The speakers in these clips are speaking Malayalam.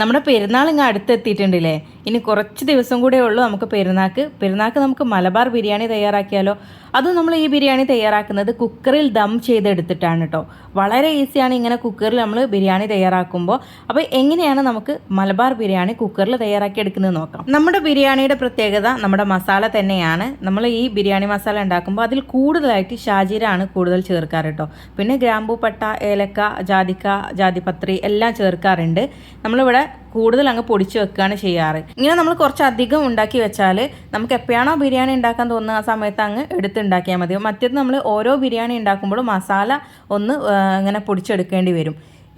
നമ്മുടെ പെരുന്നാൾ ഇങ്ങ് അടുത്തെത്തിയിട്ടുണ്ടല്ലേ? ഇനി കുറച്ച് ദിവസം കൂടെ ഉള്ളൂ നമുക്ക് പെരുന്നാക്ക് പെരുന്നാക്ക് നമുക്ക് മലബാർ ബിരിയാണി തയ്യാറാക്കിയാലോ? അതും നമ്മൾ ഈ ബിരിയാണി തയ്യാറാക്കുന്നത് കുക്കറിൽ ദം ചെയ്തെടുത്തിട്ടാണ് കേട്ടോ വളരെ ഈസിയാണ് ഇങ്ങനെ കുക്കറിൽ നമ്മൾ ബിരിയാണി തയ്യാറാക്കുമ്പോൾ. അപ്പോൾ എങ്ങനെയാണ് നമുക്ക് മലബാർ ബിരിയാണി കുക്കറിൽ തയ്യാറാക്കി എടുക്കുന്നത് നോക്കാം. നമ്മുടെ ബിരിയാണിയുടെ പ്രത്യേകത നമ്മുടെ മസാല തന്നെയാണ്. നമ്മൾ ഈ ബിരിയാണി മസാല ഉണ്ടാക്കുമ്പോൾ അതിൽ കൂടുതലായിട്ട് ഷാജീരാണ് കൂടുതൽ ചേർക്കാറ് കേട്ടോ പിന്നെ ഗ്രാമ്പൂ പട്ട ഏലക്ക ജാതിക്ക ജാതിപത്രി എല്ലാം ചേർക്കാറുണ്ട്. നമ്മളിവിടെ കൂടുതൽ അങ്ങ് പൊടിച്ച് വെക്കുകയാണ് ചെയ്യാറ്. ഇങ്ങനെ നമ്മൾ കുറച്ചധികം ഉണ്ടാക്കി വെച്ചാൽ നമുക്ക് എപ്പോഴാണോ ബിരിയാണി ഉണ്ടാക്കാൻ തോന്നുന്ന ആ സമയത്ത് അങ്ങ് എടുത്തുണ്ടാക്കിയാൽ മതി. മറ്റേത് നമ്മൾ ഓരോ ബിരിയാണി ഉണ്ടാക്കുമ്പോഴും മസാല ഒന്ന് ഇങ്ങനെ പൊടിച്ചെടുക്കേണ്ടി വരും.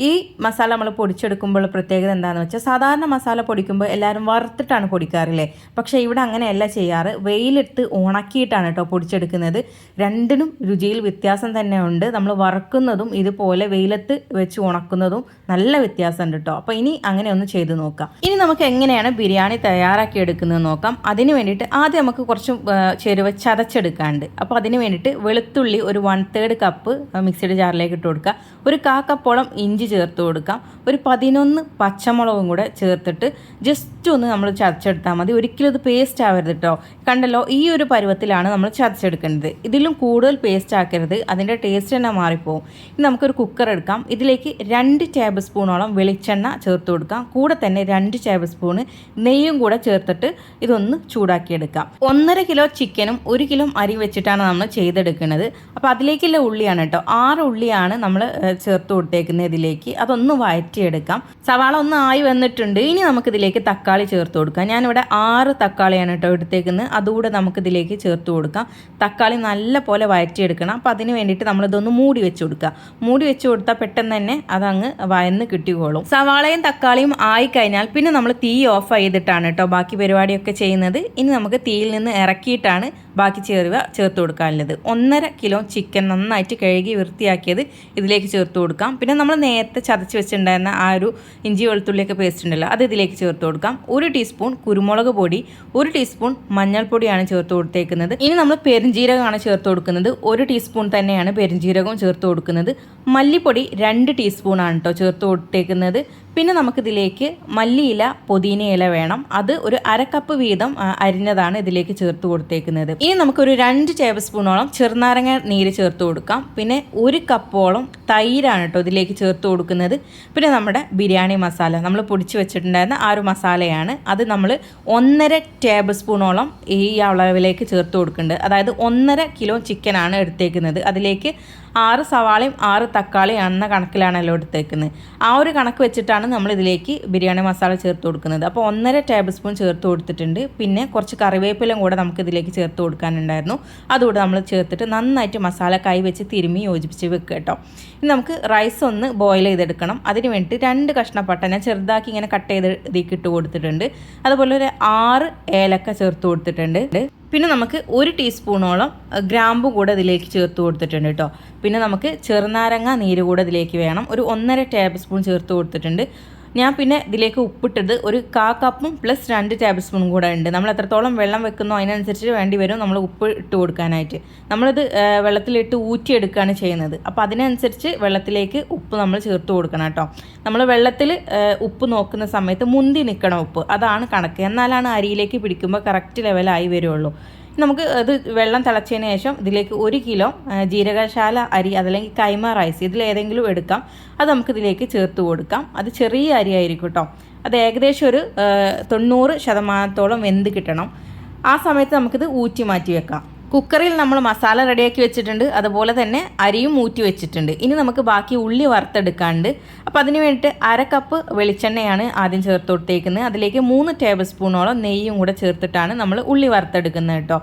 ഈ മസാല നമ്മൾ പൊടിച്ചെടുക്കുമ്പോൾ പ്രത്യേകത എന്താണെന്ന് വെച്ചാൽ സാധാരണ മസാല പൊടിക്കുമ്പോൾ എല്ലാവരും വറുത്തിട്ടാണ് പൊടിക്കാറില്ലേ? പക്ഷേ ഇവിടെ അങ്ങനെയല്ല ചെയ്യാറ്. വെയിലിട്ട് ഉണക്കിയിട്ടാണ് കേട്ടോ പൊടിച്ചെടുക്കുന്നത്. രണ്ടിനും രുചിയിൽ വ്യത്യാസം തന്നെ ഉണ്ട് നമ്മൾ വറുക്കുന്നതും ഇതുപോലെ വെയിലത്ത് വെച്ച് ഉണക്കുന്നതും നല്ല വ്യത്യാസമുണ്ട് കേട്ടോ. അപ്പോൾ ഇനി അങ്ങനെ ഒന്ന് ചെയ്ത് നോക്കാം. ഇനി നമുക്ക് എങ്ങനെയാണ് ബിരിയാണി തയ്യാറാക്കി എടുക്കുന്നത് നോക്കാം. അതിന് വേണ്ടിയിട്ട് ആദ്യം നമുക്ക് കുറച്ച് ചേരുവ ചതച്ചെടുക്കാണ്ട് അപ്പോൾ അതിന് വേണ്ടിയിട്ട് വെളുത്തുള്ളി ഒരു വൺ തേർഡ് കപ്പ് മിക്സിയുടെ ജാറിലേക്ക് ഇട്ട് കൊടുക്കുക. ഒരു കാ കപ്പോളം ഇഞ്ചി ചേർത്ത് കൊടുക്കാം. ഒരു പതിനൊന്ന് പച്ചമുളകും കൂടെ ചേർത്തിട്ട് ജസ്റ്റ് ഒന്ന് നമ്മൾ ചതച്ചെടുത്താൽ മതി. ഒരിക്കലും ഇത് പേസ്റ്റ് ആവരുത് കേട്ടോ കണ്ടല്ലോ ഈ ഒരു പരുവത്തിലാണ് നമ്മൾ ചതച്ചെടുക്കേണ്ടത്. ഇതിലും കൂടുതൽ പേസ്റ്റ് ആക്കരുത്. അതിന്റെ ടേസ്റ്റ് തന്നെ മാറിപ്പോവും. ഇനി നമുക്കൊരു കുക്കർ എടുക്കാം. ഇതിലേക്ക് രണ്ട് ടേബിൾ സ്പൂണോളം വെളിച്ചെണ്ണ ചേർത്ത് കൊടുക്കാം. കൂടെ തന്നെ രണ്ട് ടേബിൾ സ്പൂണ് നെയ്യും കൂടെ ചേർത്തിട്ട് ഇതൊന്ന് ചൂടാക്കിയെടുക്കാം. ഒന്നര കിലോ ചിക്കനും ഒരു കിലോ അരി വെച്ചിട്ടാണ് നമ്മൾ ചെയ്തെടുക്കുന്നത്. അപ്പോൾ അതിലേക്കുള്ള ഉള്ളിയാണ് കേട്ടോ ആറ് ഉള്ളിയാണ് നമ്മൾ ചേർത്ത് കൊടുത്തേക്കുന്നത് ഇതിലേക്ക്. അതൊന്ന് വഴറ്റിയെടുക്കാം. സവാള ഒന്ന് ആയി വന്നിട്ടുണ്ട്. ഇനി നമുക്കിതിലേക്ക് തക്കാളി ചേർത്ത് കൊടുക്കാം. ഞാനിവിടെ ആറ് തക്കാളിയാണ് കേട്ടോ എടുത്തേക്കുന്നത്. അതുകൂടെ നമുക്കിതിലേക്ക് ചേർത്ത് കൊടുക്കാം. തക്കാളി നല്ല പോലെ വഴറ്റിയെടുക്കണം. അപ്പോൾ അതിന് വേണ്ടിയിട്ട് നമ്മളിതൊന്ന് മൂടി വെച്ച് കൊടുക്കുക. മൂടി വെച്ച് കൊടുത്താൽ പെട്ടെന്ന് തന്നെ അതങ്ങ് വയന്ന് കിട്ടിക്കോളും. സവാളയും തക്കാളിയും ആയി കഴിഞ്ഞാൽ പിന്നെ നമ്മൾ തീ ഓഫ് ചെയ്തിട്ടാണ് കേട്ടോ ബാക്കി പരിപാടിയൊക്കെ ചെയ്യുന്നത്. ഇനി നമുക്ക് തീയിൽ നിന്ന് ഇറക്കിയിട്ടാണ് ബാക്കി ചേർവ ചേർത്ത് കൊടുക്കാനുള്ളത്. ഒന്നര കിലോ ചിക്കൻ നന്നായിട്ട് കഴുകി വൃത്തിയാക്കിയത് ഇതിലേക്ക് ചേർത്ത് കൊടുക്കാം. പിന്നെ നമ്മൾ നേരത്തെ ചതച്ച് വെച്ചിട്ടുണ്ടായിരുന്ന ആ ഒരു ഇഞ്ചി വെളുത്തുള്ളിയൊക്കെ പേസ്റ്റ് ഉണ്ടല്ലോ അത് ഇതിലേക്ക് ചേർത്ത് കൊടുക്കാം. ഒരു ടീസ്പൂൺ കുരുമുളക് പൊടി ഒരു ടീസ്പൂൺ മഞ്ഞൾപ്പൊടിയാണ് ചേർത്ത് കൊടുത്തേക്കുന്നത്. ഇനി നമ്മൾ പെരുംജീരകമാണ് ചേർത്ത് കൊടുക്കുന്നത്. ഒരു ടീസ്പൂൺ തന്നെയാണ് പെരുംജീരകവും ചേർത്ത് കൊടുക്കുന്നത്. മല്ലിപ്പൊടി രണ്ട് ടീസ്പൂണാണ് കേട്ടോ ചേർത്ത് കൊടുത്തേക്കുന്നത്. പിന്നെ നമുക്കിതിലേക്ക് മല്ലിയില പൊതിനയില വേണം. അത് ഒരു അര കപ്പ് വീതം അരിഞ്ഞതാണ് ഇതിലേക്ക് ചേർത്ത് കൊടുത്തേക്കുന്നത്. ഇനി നമുക്കൊരു രണ്ട് ടേബിൾ സ്പൂണോളം ചെറുനാരങ്ങ നീര് ചേർത്ത് കൊടുക്കാം. പിന്നെ ഒരു കപ്പോളം തൈരാണ് കേട്ടോ ഇതിലേക്ക് ചേർത്ത് കൊടുക്കുന്നത്. പിന്നെ നമ്മുടെ ബിരിയാണി മസാല. നമ്മൾ പൊടിച്ച് വെച്ചിട്ടുണ്ടായിരുന്ന ആ ഒരു മസാലയാണ്. അത് നമ്മൾ ഒന്നര ടേബിൾ സ്പൂണോളം ഈ അളവിലേക്ക് ചേർത്ത് കൊടുക്കുന്നുണ്ട്. അതായത് ഒന്നര കിലോ ചിക്കനാണ് എടുത്തേക്കുന്നത്. അതിലേക്ക് ആറ് സവാളയും ആറ് തക്കാളിയും എന്ന കണക്കിലാണല്ലോ എടുത്തേക്കുന്നത്. ആ ഒരു കണക്ക് വെച്ചിട്ടാണ് നമ്മൾ ഇതിലേക്ക് ബിരിയാണി മസാല ചേർത്ത് കൊടുക്കുന്നത്. അപ്പോൾ ഒന്നര ടേബിൾ സ്പൂൺ ചേർത്ത് കൊടുത്തിട്ടുണ്ട്. പിന്നെ കുറച്ച് കറിവേപ്പിലും കൂടെ നമുക്ക് ഇതിലേക്ക് ചേർത്ത് കൊടുക്കാനുണ്ടായിരുന്നു. അതുകൂടെ നമ്മൾ ചേർത്തിട്ട് നന്നായിട്ട് മസാല കൈ വെച്ച് തിരുമ്മി യോജിപ്പിച്ച് വെക്കുക കേട്ടോ. ഇനി നമുക്ക് റൈസ് ഒന്ന് ബോയിൽ ചെയ്തെടുക്കണം. അതിന് വേണ്ടിയിട്ട് രണ്ട് കഷ്ണപ്പട്ട ഞാൻ ചെറുതാക്കി ഇങ്ങനെ കട്ട് ചെയ്ത് ഇതിലേക്ക് ഇട്ട് കൊടുത്തിട്ടുണ്ട്. അതുപോലെ ഒരു ആറ് ഏലക്ക ചേർത്ത് കൊടുത്തിട്ടുണ്ട്. പിന്നെ നമുക്ക് ഒരു ടീസ്പൂണോളം ഗ്രാമ്പു കൂടെ ഇതിലേക്ക് ചേർത്ത് കൊടുത്തിട്ടുണ്ട് കേട്ടോ. പിന്നെ നമുക്ക് ചെറുനാരങ്ങ നീര് കൂടെ ഇതിലേക്ക് വേണം. ഒരു ഒന്നര ടേബിൾ സ്പൂൺ ചേർത്ത് കൊടുത്തിട്ടുണ്ട്. ഞാൻ പിന്നെ ഇതിലേക്ക് ഉപ്പിട്ടത് ഒരു കാ കപ്പും പ്ലസ് രണ്ട് ടേബിൾ സ്പൂൺ കൂടെ ഉണ്ട്. നമ്മൾ എത്രത്തോളം വെള്ളം വെക്കുന്നോ അതിനനുസരിച്ച് വേണ്ടി വരും നമ്മൾ ഉപ്പ് ഇട്ട് കൊടുക്കാനായിട്ട്. നമ്മളത് വെള്ളത്തിലിട്ട് ഊറ്റിയെടുക്കുകയാണ് ചെയ്യുന്നത്. അപ്പോൾ അതിനനുസരിച്ച് വെള്ളത്തിലേക്ക് ഉപ്പ് നമ്മൾ ചേർത്ത് കൊടുക്കണം കേട്ടോ. നമ്മൾ വെള്ളത്തിൽ ഉപ്പ് നോക്കുന്ന സമയത്ത് മുന്തി നിൽക്കണം ഉപ്പ്. അതാണ് കണക്ക്. എന്നാലാണ് അരിയിലേക്ക് പിടിക്കുമ്പോൾ കറക്റ്റ് ലെവലായി വരുള്ളൂ. നമുക്ക് അത് വെള്ളം തിളച്ചതിന് ശേഷം ഇതിലേക്ക് ഒരു കിലോ ജീരകശാല അരി അതല്ലെങ്കിൽ കൈമ റൈസ് ഇതിലേതെങ്കിലും എടുക്കാം. അത് നമുക്ക് ഇതിലേക്ക് ചേർത്ത് കൊടുക്കാം. അത് ചെറിയ അരി ആയിരിക്കും കേട്ടോ. അത് ഏകദേശം ഒരു തൊണ്ണൂറ് ശതമാനത്തോളം വെന്ത് കിട്ടണം. ആ സമയത്ത് നമുക്കിത് ഊറ്റി മാറ്റി വെക്കാം. കുക്കറിൽ നമ്മൾ മസാല റെഡിയാക്കി വെച്ചിട്ടുണ്ട്. അതുപോലെ തന്നെ അരിയും ഊറ്റി വെച്ചിട്ടുണ്ട്. ഇനി നമുക്ക് ബാക്കി ഉള്ളി വറുത്തെടുക്കാണ്ട്. അപ്പോൾ അതിന് വേണ്ടിയിട്ട് അര കപ്പ് വെളിച്ചെണ്ണയാണ് ആദ്യം ചേർത്ത് കൊടുത്തേക്കുന്നത് അതിലേക്ക് മൂന്ന് ടേബിൾ സ്പൂണോളം നെയ്യും കൂടെ ചേർത്തിട്ടാണ് നമ്മൾ ഉള്ളി വറുത്തെടുക്കുന്നത് കേട്ടോ.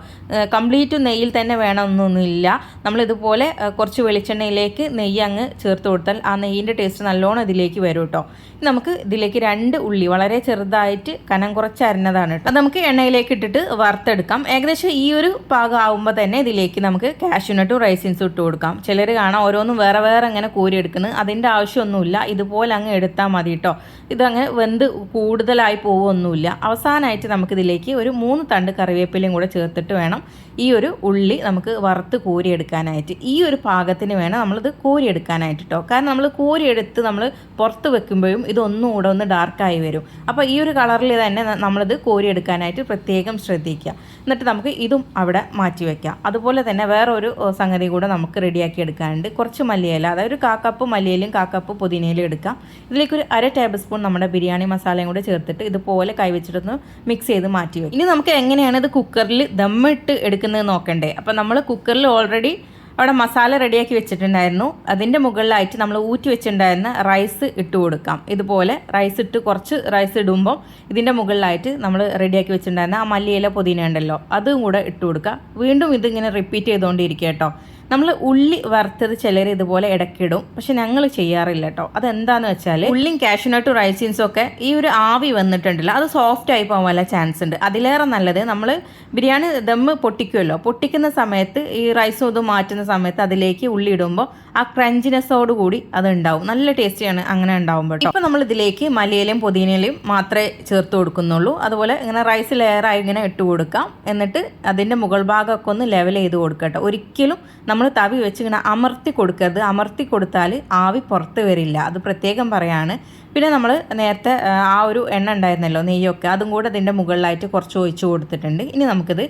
കംപ്ലീറ്റ് നെയ്യിൽ തന്നെ വേണമെന്നൊന്നുമില്ല. നമ്മളിതുപോലെ കുറച്ച് വെളിച്ചെണ്ണയിലേക്ക് നെയ്യ് അങ്ങ് ചേർത്ത് കൊടുത്താൽ ആ നെയ്യിന്റെ ടേസ്റ്റ് നല്ലോണം ഇതിലേക്ക് വരും കേട്ടോ. നമുക്ക് ഇതിലേക്ക് രണ്ട് ഉള്ളി വളരെ ചെറുതായിട്ട് കനം കുറച്ച് അരിഞ്ഞതാണ് കേട്ടോ. നമുക്ക് എണ്ണയിലേക്ക് ഇട്ടിട്ട് വറുത്തെടുക്കാം. ഏകദേശം ഈ ഒരു പാകം ആവുമ്പോൾ തന്നെ ഇതിലേക്ക് നമുക്ക് കാഷ്യൂനട്ടും റൈസിൻസും ഇട്ട് കൊടുക്കാം. ചിലർ കാണാം ഓരോന്നും വേറെ വേറെ ഇങ്ങനെ കോരി എടുക്കുന്നത് അതിന്റെ ആവശ്യമൊന്നുമില്ല. ഇതുപോലെ അങ്ങ് എടുത്താൽ മതി കേട്ടോ ഇതങ്ങ് വെന്ത് കൂടുതലായി പോവുമൊന്നുമില്ല അവസാനമായിട്ട് നമുക്കിതിലേക്ക് ഒരു മൂന്ന് തണ്ട് കറിവേപ്പിലയും കൂടെ ചേർത്തിട്ട് വേണം ഈ ഒരു ഉള്ളി നമുക്ക് വറുത്ത് കോരിയെടുക്കാനായിട്ട്. ഈ ഒരു പാകത്തിന് വേണം നമ്മളിത് കോരിയെടുക്കാനായിട്ട് കേട്ടോ കാരണം നമ്മൾ കോരിയെടുത്ത് നമ്മൾ പുറത്ത് വെക്കുമ്പോഴും ഇതൊന്നും കൂടെ ഒന്ന് ഡാർക്കായി വരും. അപ്പോൾ ഈ ഒരു കളറിൽ തന്നെ നമ്മളിത് കോരിയെടുക്കാനായിട്ട് പ്രത്യേകം ശ്രദ്ധിക്കുക എന്നിട്ട് നമുക്ക് ഇതും അവിടെ മാറ്റി വയ്ക്കാം അതുപോലെ തന്നെ വേറൊരു സംഗതി കൂടെ നമുക്ക് റെഡിയാക്കി എടുക്കാനുണ്ട്. കുറച്ച് മല്ലിയില അതായത് ഒരു കാക്കപ്പ് മല്ലിയിലും കാക്കപ്പ് പുതിനയിലും എടുക്കാം. ഇതിലേക്ക് ഒരു അര ടേബിൾ സ്പൂൺ നമ്മുടെ ബിരിയാണി മസാലയും കൂടെ ചേർത്തിട്ട് ഇതുപോലെ കൈവച്ചിട്ടൊന്ന് മിക്സ് ചെയ്ത് മാറ്റി വയ്ക്കും ഇനി നമുക്ക് എങ്ങനെയാണ് ഇത് കുക്കറിൽ ദമ്മിട്ട് എടുക്കുന്നത് നോക്കണ്ടേ? അപ്പോൾ നമ്മൾ കുക്കറിൽ ഓൾറെഡി അവിടെ മസാല റെഡിയാക്കി വെച്ചിട്ടുണ്ടായിരുന്നു. അതിന്റെ മുകളിലായിട്ട് നമ്മൾ ഊറ്റി വെച്ചിട്ടുണ്ടായിരുന്ന റൈസ് ഇട്ട് കൊടുക്കാം. ഇതുപോലെ റൈസ് ഇട്ട് കുറച്ച് റൈസ് ഇടുമ്പോൾ ഇതിന്റെ മുകളിലായിട്ട് നമ്മൾ റെഡിയാക്കി വെച്ചിട്ടുണ്ടായിരുന്ന ആ മല്ലിയില പുതിന ഉണ്ടല്ലോ അതും കൂടെ ഇട്ട് കൊടുക്കുക വീണ്ടും ഇതിങ്ങനെ റിപ്പീറ്റ് ചെയ്തുകൊണ്ടിരിക്കുക കേട്ടോ. നമ്മൾ ഉള്ളി വറുത്തത് ചിലർ ഇതുപോലെ ഇടയ്ക്കിടും. പക്ഷെ ഞങ്ങൾ ചെയ്യാറില്ല കേട്ടോ അതെന്താന്ന് വെച്ചാൽ ഉള്ളിയും കാഷ്യൂനട്ടും റൈസിൻസും ഒക്കെ ഈ ഒരു ആവി വന്നിട്ടുണ്ടല്ലോ. അത് സോഫ്റ്റ് ആയി പോകാൻ വല്ല ചാൻസ് ഉണ്ട്. അതിലേറെ നല്ലത് നമ്മൾ ബിരിയാണി ദമ്മ് പൊട്ടിക്കുമല്ലോ പൊട്ടിക്കുന്ന സമയത്ത് ഈ റൈസും ഇതും മാറ്റുന്ന സമയത്ത് അതിലേക്ക് ഉള്ളി ഇടുമ്പോൾ ആ ക്രഞ്ചിനെസ്സോട് കൂടി അത് ഉണ്ടാവും. നല്ല ടേസ്റ്റിയാണ് അങ്ങനെ ഉണ്ടാവുമ്പോൾ ഇപ്പം നമ്മൾ ഇതിലേക്ക് മലയിലും പുതിനയിലും മാത്രമേ ചേർത്ത് കൊടുക്കുന്നുള്ളൂ. അതുപോലെ ഇങ്ങനെ റൈസ് ലെയറായി ഇങ്ങനെ ഇട്ട് കൊടുക്കാം. എന്നിട്ട് അതിന്റെ മുകൾ ഭാഗമൊക്കെ ഒന്ന് ലെവൽ ചെയ്ത് കൊടുക്കട്ടെ. ഒരിക്കലും നമ്മൾ തവി വെച്ചിങ്ങനെ അമർത്തി കൊടുക്കരുത്. അമർത്തി കൊടുത്താൽ ആവി പുറത്ത് വരില്ല. അത് പ്രത്യേകം പറയാണ്. പിന്നെ നമ്മൾ നേരത്തെ ആ, ഒരു എണ്ണ ഉണ്ടായിരുന്നല്ലോ നെയ്യൊക്കെ അതും കൂടെ അതിന്റെ മുകളിലായിട്ട് കുറച്ച് ഒഴിച്ച് കൊടുത്തിട്ടുണ്ട്. ഇനി നമുക്കിത്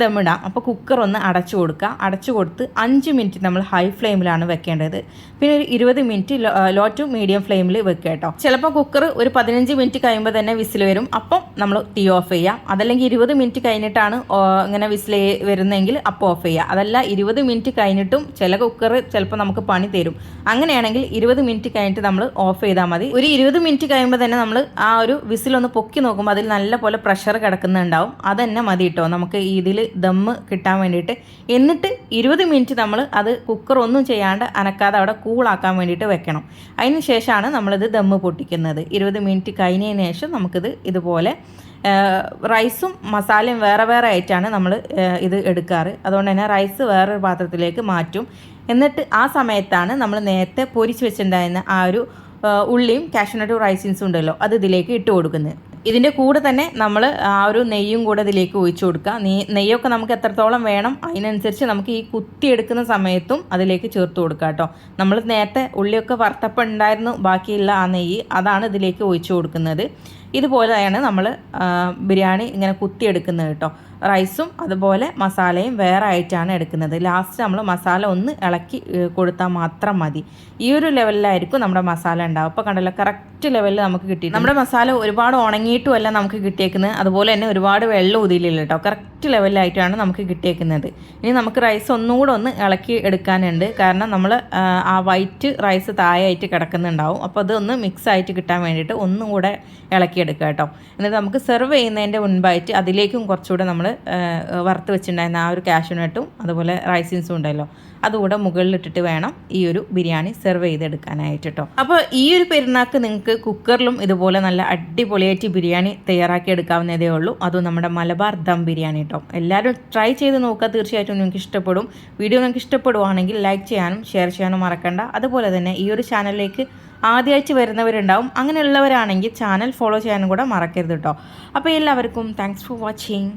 ദമ്മിടാം അപ്പോൾ കുക്കർ ഒന്ന് അടച്ചു കൊടുക്കുക അടച്ചു കൊടുത്ത് അഞ്ച് മിനിറ്റ് നമ്മൾ ഹൈ ഫ്ലെയിമിലാണ് വെക്കേണ്ടത്. പിന്നെ ഒരു ഇരുപത് മിനിറ്റ് ലോ ടു മീഡിയം ഫ്ലെയിമിൽ വെക്കുക കേട്ടോ. ചിലപ്പോൾ കുക്കർ ഒരു പതിനഞ്ച് മിനിറ്റ് കഴിയുമ്പോൾ തന്നെ വിസിൽ വരും. അപ്പം നമ്മൾ തീ ഓഫ് ചെയ്യാം. അതല്ലെങ്കിൽ ഇരുപത് മിനിറ്റ് കഴിഞ്ഞിട്ടാണ് ഇങ്ങനെ വിസിൽ വരുന്നതെങ്കിൽ അപ്പോൾ ഓഫ് ചെയ്യുക അതല്ല ഇരുപത് മിനിറ്റ് കഴിഞ്ഞിട്ടും ചില കുക്കർ ചിലപ്പോൾ നമുക്ക് പണി തരും. അങ്ങനെയാണെങ്കിൽ ഇരുപത് മിനിറ്റ് കഴിഞ്ഞിട്ട് നമ്മൾ ഓഫ് ചെയ്താൽ മതി. ഒരു ഇരുപത് മിനിറ്റ് കഴിയുമ്പോൾ തന്നെ നമ്മൾ ആ ഒരു വിസിലൊന്ന് പൊക്കി നോക്കുമ്പോൾ അതിൽ നല്ല പോലെ പ്രഷർ കിടക്കുന്നുണ്ടാവും. അത് തന്നെ മതി കേട്ടോ നമുക്ക് ഇതിൽ ദമ്മ് കിട്ടാൻ വേണ്ടിയിട്ട്. എന്നിട്ട് ഇരുപത് മിനിറ്റ് നമ്മൾ അത് കുക്കർ ഒന്നും ചെയ്യാണ്ട് അനക്കാതെ അവിടെ കൂളാക്കാൻ വേണ്ടിയിട്ട് വെക്കണം. അതിന് ശേഷമാണ് നമ്മളിത് ദമ്മ് പൊട്ടിക്കുന്നത്. ഇരുപത് മിനിറ്റ് കഴിഞ്ഞതിന് ശേഷം നമുക്കിത് ഇതുപോലെ റൈസും മസാലയും വേറെ വേറെ ആയിട്ടാണ് നമ്മൾ ഇത് എടുക്കാറ്. അതുകൊണ്ട് തന്നെ റൈസ് വേറൊരു പാത്രത്തിലേക്ക് മാറ്റും. എന്നിട്ട് ആ സമയത്താണ് നമ്മൾ നേരത്തെ പൊരിച്ച് വെച്ചിട്ടുണ്ടായിരുന്ന ആ ഒരു ഉള്ളിയും കാഷ്യൂനട്ടും റൈസിൻസും ഉണ്ടല്ലോ അത് ഇതിലേക്ക് ഇട്ട് കൊടുക്കുന്നത്. ഇതിന്റെ കൂടെ തന്നെ നമ്മൾ ആ ഒരു നെയ്യും കൂടെ ഇതിലേക്ക് ഒഴിച്ചു കൊടുക്കുക. നെയ് നെയ്യൊക്കെ നമുക്ക് എത്രത്തോളം വേണം അതിനനുസരിച്ച് നമുക്ക് ഈ കുത്തിയെടുക്കുന്ന സമയത്തും അതിലേക്ക് ചേർത്ത് കൊടുക്കുക കേട്ടോ. നമ്മൾ നേരത്തെ ഉള്ളിയൊക്കെ വറുത്തപ്പം ഉണ്ടായിരുന്നു ബാക്കിയുള്ള ആ നെയ്യ് അതാണ് ഇതിലേക്ക് ഒഴിച്ചു കൊടുക്കുന്നത്. ഇതുപോലെയാണ് നമ്മൾ ബിരിയാണി ഇങ്ങനെ കുത്തിയെടുക്കുന്നത് കേട്ടോ. റൈസും അതുപോലെ മസാലയും വേറെ ആയിട്ടാണ് എടുക്കുന്നത്. ലാസ്റ്റ് നമ്മൾ മസാല ഒന്ന് ഇളക്കി കൊടുത്താൽ മാത്രം മതി. ഈ ഒരു ലെവലിലായിരിക്കും നമ്മുടെ മസാല ഉണ്ടാവും അപ്പോൾ കണ്ടല്ലോ കറക്റ്റ് ലെവലിൽ നമുക്ക് കിട്ടി നമ്മുടെ മസാല ഒരുപാട് ഉണങ്ങിയിട്ടുമല്ല നമുക്ക് കിട്ടിയേക്കുന്നത്. അതുപോലെ തന്നെ ഒരുപാട് വെള്ളം ഊതിയില്ല കേട്ടോ. കറക്റ്റ് ലെവലിലായിട്ടാണ് നമുക്ക് കിട്ടിയേക്കുന്നത്. ഇനി നമുക്ക് റൈസ് ഒന്നുകൂടെ ഒന്ന് ഇളക്കി എടുക്കാനുണ്ട്. കാരണം നമ്മൾ ആ വൈറ്റ് റൈസ് താഴെയായിട്ട് കിടക്കുന്നുണ്ടാവും. അപ്പോൾ അതൊന്ന് മിക്സ് ആയിട്ട് കിട്ടാൻ വേണ്ടിയിട്ട് ഒന്നും കൂടെ ഇളക്കിയെടുക്കുക കേട്ടോ. എന്നിട്ട് നമുക്ക് സെർവ് ചെയ്യുന്നതിന്റെ മുൻപായിട്ട് അതിലേക്കും കുറച്ചുകൂടെ നമ്മൾ വറുത്ത് വെച്ചിട്ടുണ്ടായിരുന്ന ആ ഒരു കാഷ്യൂനട്ടും അതുപോലെ റൈസിൻസും ഉണ്ടല്ലോ. അതുകൂടെ മുകളിലിട്ടിട്ട് വേണം ഈ ഒരു ബിരിയാണി സെർവ് ചെയ്തെടുക്കാനായിട്ട് കേട്ടോ അപ്പോൾ ഈ ഒരു പെരുന്നാക്ക് നിങ്ങൾക്ക് കുക്കറിലും ഇതുപോലെ നല്ല അടിപൊളിയായിട്ട് ബിരിയാണി തയ്യാറാക്കി എടുക്കാവുന്നതേ ഉള്ളൂ. അതും നമ്മുടെ മലബാർ ദം ബിരിയാണി കേട്ടോ എല്ലാവരും ട്രൈ ചെയ്ത് നോക്കുക. തീർച്ചയായിട്ടും നിങ്ങൾക്ക് ഇഷ്ടപ്പെടും. വീഡിയോ നിങ്ങൾക്ക് ഇഷ്ടപ്പെടുവാണെങ്കിൽ ലൈക്ക് ചെയ്യാനും ഷെയർ ചെയ്യാനും മറക്കണ്ട. അതുപോലെ തന്നെ ഈ ഒരു ചാനലിലേക്ക് ആദ്യമായിട്ട് വരുന്നവരുണ്ടാവും. അങ്ങനെയുള്ളവരാണെങ്കിൽ ചാനൽ ഫോളോ ചെയ്യാനും കൂടെ മറക്കരുത് കേട്ടോ അപ്പോൾ എല്ലാവർക്കും താങ്ക്സ് ഫോർ വാച്ചിങ്